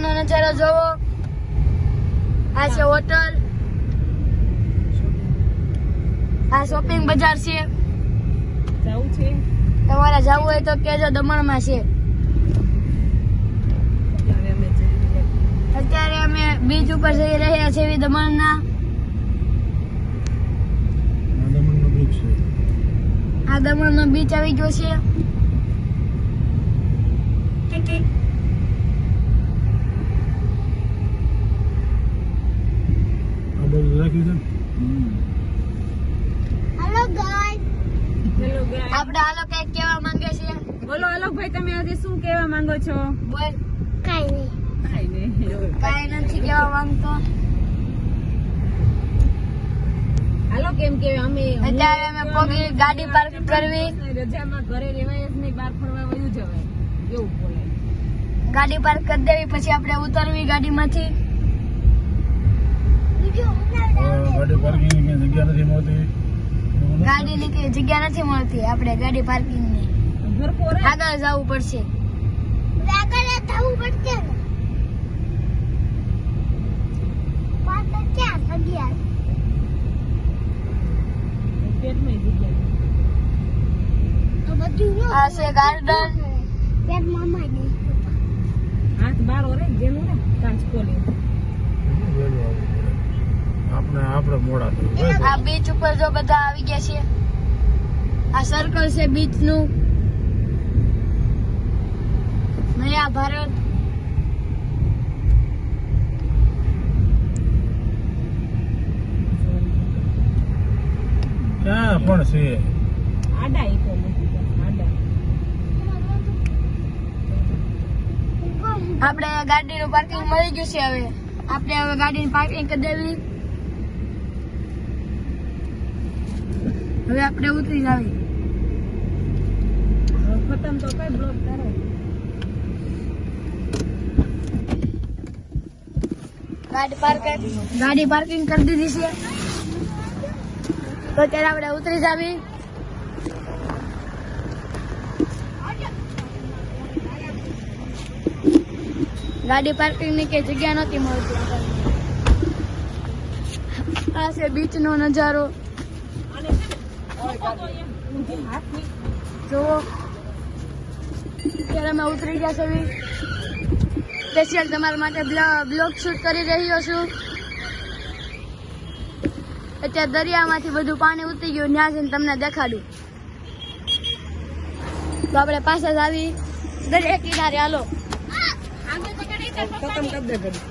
નો નજારો જોવો. આ છે હોટલ. આ શોપિંગ બજાર છે. તમારે જવું હોય તો કેજો દમણમાં છે. ત્યારે અમે જઈ રહ્યા અત્યારે અમે બીચ ઉપર જઈ રહ્યા છીએ દમણના. આંદામાનનો દમણ નો આ દમણનો બીચ આવી ગયો છે. આ બધું રાખ્યું છે હેલો ગાઈસ હેલો ગાય આપણે આ લોકો કંઈક માંગે છે બોલો અલોકભાઈ તમે આજે શું કેવા માંગો છો? બોલ. કાઈ નહીં. કાંઈ નહીં. કાઈ નથી કેવા માંગતો. હાલો કેમ કે અમે અત્યારે અમે પોગી ગાડી પાર્ક કરવી. રજામાં ઘરે રહેવાય જ નહીં બહાર ફરવા વયું જવાય. એવું બોલાય ગાડી પાર્ક કરી દેવી પછી આપણે ઉતરવી ગાડીમાંથી. ગાડી પાર્કિંગની જગ્યા નથી મળતી? ગાડીની જગ્યા નથી મળતી આપણે ગાડી પાર્કિંગની આગળ જવું પડશે. આગળ જવું પડશે આ છે ગાર્ડન. હાથ બાર ઓરે જેનું ને કાંચ ખોલી. આપણે આપણે મોડા આ બીચ ઉપર જો બધા આવી ગયા છે. આ સર્કલ છે બીચનું. નયા ભારત ક્યાં પણ છે. આડા આપણે ગાડીનું પાર્કિંગ મળી ગયું છે હવે. આપણે હવે ગાડીની પાર્કિંગ કરી દેવી. હવે આપણે ઉતરી જાવી. ખતમ તો કઈ બ્લોક કરો. ગાડી પાર્ક ગાડી પાર્કિંગ કરી દીધી છે. તો ત્યારે આપણે ઉતરી જાવી. ગાડી પાર્કિંગની કઈ જગ્યા નહોતી મળતી. આ છે બીચ નો નજારો. જુઓ. અત્યારે અમે ઉતરી ગયા છે સ્પેશિયલ તમારા માટે બ્લોગ શૂટ કરી રહ્યો છું. અત્યારે દરિયામાંથી બધું પાણી ઉતરી ગયું, ત્યાં જઈને તમને દેખાડું. તો આપણે પાછા જ આવી. દરિયા કિનારે, હાલો. ખતમ કરી દે ઘડી